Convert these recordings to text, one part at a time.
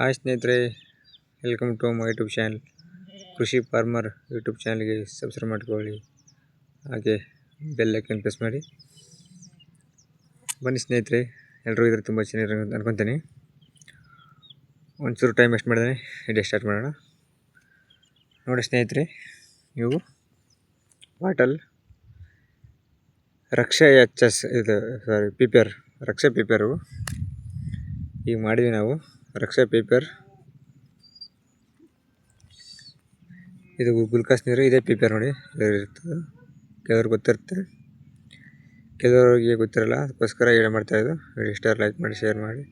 Hi ಸ್ನೇಹಿತರೆ welcome to my YouTube channel Krishi farmer YouTube ಚಾನಲ್ಗೆ subscribe ಮಾಡ್ಕೊಳ್ಳಿ. ಹಾಗೆ ಬೆಲ್ ಐಕನ್ ಪ್ರೆಸ್ ಮಾಡಿ. ಬನ್ನಿ ಸ್ನೇಹಿತರೆ ಎಲ್ಲರೂ ಇದ್ರೆ ತುಂಬ ಚೆನ್ನಾಗಿ ಅನ್ಕೊತೀನಿ. ಒಂಚೂರು ಟೈಮ್ ವೇಸ್ಟ್ ಮಾಡಿದೆ ಇಡೀ ಸ್ಟಾರ್ಟ್ ಮಾಡೋಣ. ನೋಡಿ ಸ್ನೇಹಿತರೆ ನೀವು ಬಾಟಲ್ ರಕ್ಷಾ ಎಚ್ ಎಸ್ ಇದು ಸಾರಿ ಪಿಪೇರ್ ರಕ್ಷಾ ಪಿಪೇರು ಈಗ ಮಾಡಿದ್ವಿ ನಾವು. ರಕ್ಷಾ ಪೇಪರ್. ಇದು ಗುಲ್ಕಾಸ್ ನೀರು ಇದೇ ಪೇಪರ್ ನೋಡಿ ಇರ್ತದೆ ಕೆಲವ್ರಿಗೆ ಗೊತ್ತಿರುತ್ತೆ. ಕೆಲವರಿಗೆ ಗೊತ್ತಿರಲ್ಲ, ಅದಕ್ಕೋಸ್ಕರ ಹೇಳಿ ಮಾಡ್ತಾಯಿದ್ದು ವಿಡಿಯೋ ಇಷ್ಟ ಲೈಕ್ ಮಾಡಿ, ಶೇರ್ ಮಾಡಿ.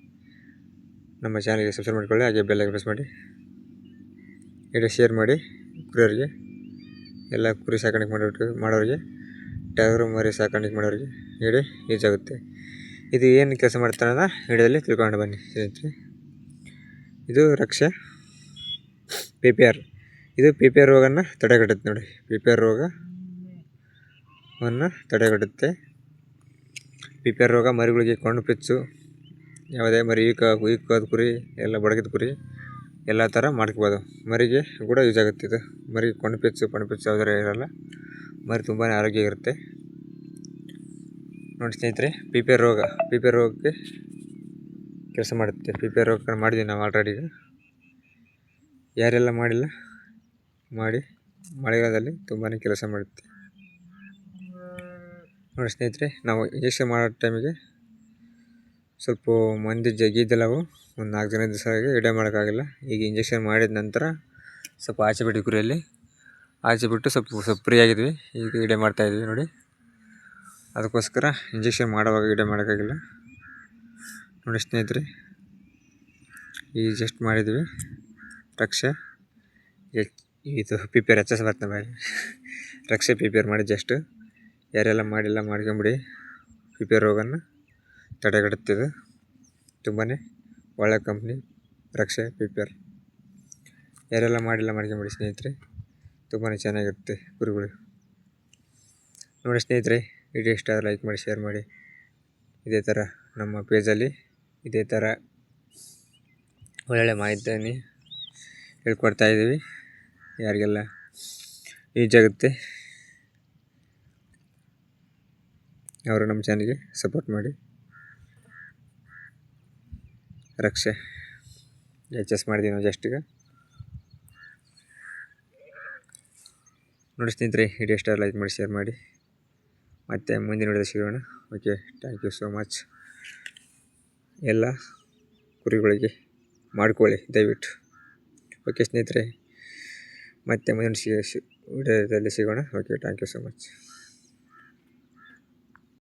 ನಮ್ಮ ಚಾನಲ್ಗೆ ಸಬ್ಸ್ಕ್ರೈಬ್ ಮಾಡ್ಕೊಳ್ಳಿ, ಹಾಗೆ ಬೆಲ್ ಪ್ರೆಸ್ ಮಾಡಿ. ವಿಡಿಯೋ ಶೇರ್ ಮಾಡಿ ಕುರಿಯರಿಗೆ ಎಲ್ಲ ಕುರಿ ಸಾಕಾಣಿಕೆ ಮಾಡೋರಿಗೆ ಮಾಡೋರಿಗೆ. ಟಗರು, ಮರಿ ಸಾಕಾಣಿಕೆ ಮಾಡೋರಿಗೆ. ಹೇಳಿ ಯೂಸ್ ಆಗುತ್ತೆ ಇದು ಏನು ಕೆಲಸ ಮಾಡ್ತಾನೆ ಅನ್ನೋದನ್ನ ವಿಡಿಯೋದಲ್ಲಿ ತಿಳ್ಕೊಂಡು ಬನ್ನಿ. ಸ್ನೇಹಿತರೆ ಇದು ರಕ್ಷೆ. P P R. ಇದು ಪಿ ಪಿ ಆರ್ ರೋಗನ ತಡೆಗಟ್ಟುತ್ತೆ ನೋಡಿ. ಪಿ ಪಿ ಆರ್ ರೋಗವನ್ನು ತಡೆಗಟ್ಟುತ್ತೆ. ಪಿ ಪಿ ಆರ್ ರೋಗ ಮರಿಗಳಿಗೆ ಕೊಂಡು ಪಿಚ್ಚು, ಯಾವುದೇ ಮರಿ ಈಕ ಈಕೋದ ಕುರಿ, ಎಲ್ಲ ಬಡಗಿದ ಕುರಿ, ಎಲ್ಲ ಥರ ಮಾಡ್ಕೋಬೋದು. ಮರಿಗೆ ಕೂಡ ಯೂಸ್ ಆಗುತ್ತೆ ಇದು. ಮರಿ ಕೊಂಡು ಪಿಚ್ಚು ಪಣು ಪಿಚ್ಚು ಯಾವುದೇ ಇರೋಲ್ಲ. ಮರಿ ತುಂಬಾ ಆರೋಗ್ಯ ಇರುತ್ತೆ. ನೋಡಿ ಸ್ನೇಹಿತರೆ, ಪಿ ಪಿ ಆರ್ ರೋಗ, ಪಿ ಪಿ ಆರ್ ರೋಗಕ್ಕೆ ಕೆಲಸ ಮಾಡುತ್ತೆ. ಪ್ರಿಪೇರ್ ವರ್ಕ್ ಮಾಡಿದ್ದೀವಿ ನಾವು ಆಲ್ರೆಡಿ ಯಾರೆಲ್ಲ ಮಾಡಿಲ್ಲ? ಮಾಡಿ. ಮಳೆಗಾಲದಲ್ಲಿ ತುಂಬಾ ಕೆಲಸ ಮಾಡುತ್ತೆ. ನೋಡಿ ಸ್ನೇಹಿತರೆ, ನಾವು ಇಂಜೆಕ್ಷನ್ ಮಾಡೋ ಟೈಮಿಗೆ ಸ್ವಲ್ಪ ಮಂದಿ ಜಗ್ಗಿದ್ದೆಲ್ಲವು ಒಂದು ನಾಲ್ಕು ಜನ ದಿವಸ ಎಡೆ ಮಾಡೋಕ್ಕಾಗಿಲ್ಲ. ಈಗ ಇಂಜೆಕ್ಷನ್ ಮಾಡಿದ ನಂತರ ಸ್ವಲ್ಪ ಆಚೆ ಬಿಟ್ಟು ಕುರಿಯಲ್ಲಿ ಆಚೆ ಬಿಟ್ಟು ಸ್ವಲ್ಪ ಸ್ವಲ್ಪ ಫ್ರೀ ಆಗಿದ್ವಿ. ಈಗ ಇಡೆ ಮಾಡ್ತಾಯಿದ್ವಿ ನೋಡಿ. ಅದಕ್ಕೋಸ್ಕರ ಇಂಜೆಕ್ಷನ್ ಮಾಡೋವಾಗ ಇಡೆ ಮಾಡೋಕ್ಕಾಗಿಲ್ಲ. ನೋಡಿ ಸ್ನೇಹಿತರೆ, ಈ ಜಸ್ಟ್ ಮಾಡಿದ್ವಿ. ರಕ್ಷೆ ಇದು ಪ್ರಿಪೇರ್ ಎಚ್ ಎಸ್ ಬರ್ತದೆ ಬಾಯಿ. ರಕ್ಷೆ ಪ್ರಿಪೇರ್ ಮಾಡಿ ಜಸ್ಟ್ ಯಾರೆಲ್ಲ ಮಾಡಿಲ್ಲ ಮಾಡ್ಕೊಂಬಿಡಿ. ಪ್ರಿಪೇರ್ ರೋಗನ ತಡೆಗಟ್ಟುತ್ತಿದೆ ತುಂಬಾ ಒಳ್ಳೆ ಕಂಪ್ನಿ ರಕ್ಷೆ ಪ್ರಿಪೇರ್ ಯಾರೆಲ್ಲ ಮಾಡಿಲ್ಲ ಮಾಡ್ಕೊಂಬಿಡಿ ಸ್ನೇಹಿತರೆ. ತುಂಬಾ ಚೆನ್ನಾಗಿರುತ್ತೆ ಗುರುಗಳು. ನೋಡಿ ಸ್ನೇಹಿತರೆ, ವಿಡಿಯೋ ಇಷ್ಟ ಲೈಕ್ ಮಾಡಿ ಶೇರ್ ಮಾಡಿ. ಇದೇ ಥರ ನಮ್ಮ ಪೇಜಲ್ಲಿ ಇದೇ ಥರ ಒಳ್ಳೊಳ್ಳೆ ಮಾಹಿತಿಯನ್ನು ಹೇಳ್ಕೊಡ್ತಾ ಇದ್ದೀವಿ. ಯಾರಿಗೆಲ್ಲ ಯೂಸ್ ಆಗುತ್ತೆ, ಅವರು ನಮ್ಮ ಚಾನಲ್ಗೆ ಸಪೋರ್ಟ್ ಮಾಡಿ. ರಕ್ಷೆ, ಎಚ್ ಎಸ್ ಮಾಡಿದ್ದೀವಿ ನಾವು ಜಸ್ಟ್ ನೋಡಿಸ್ತೀನಿ ನೋಡಿ ಸ್ನೇಹಿತರೆ ವಿಡಿಯೋ ಸ್ಟಾರ್ ಲೈಕ್ ಮಾಡಿ ಶೇರ್ ಮಾಡಿ. ಮತ್ತು ಮುಂದಿನ ವಿಡಿಯೋ ಸಿಗೋಣ. Okay thank you so much ಎಲ್ಲ ಕುರಿಗಳಿಗೆ ಮಾಡಿಕೊಳ್ಳಿ, ದಯವಿಟ್ಟು. ಓಕೆ ಸ್ನೇಹಿತರೆ, ಮತ್ತೆ ಮುಂದಿನ ವಿಡಿಯೋದಲ್ಲಿ ಸಿಗೋಣ. Okay thank you so much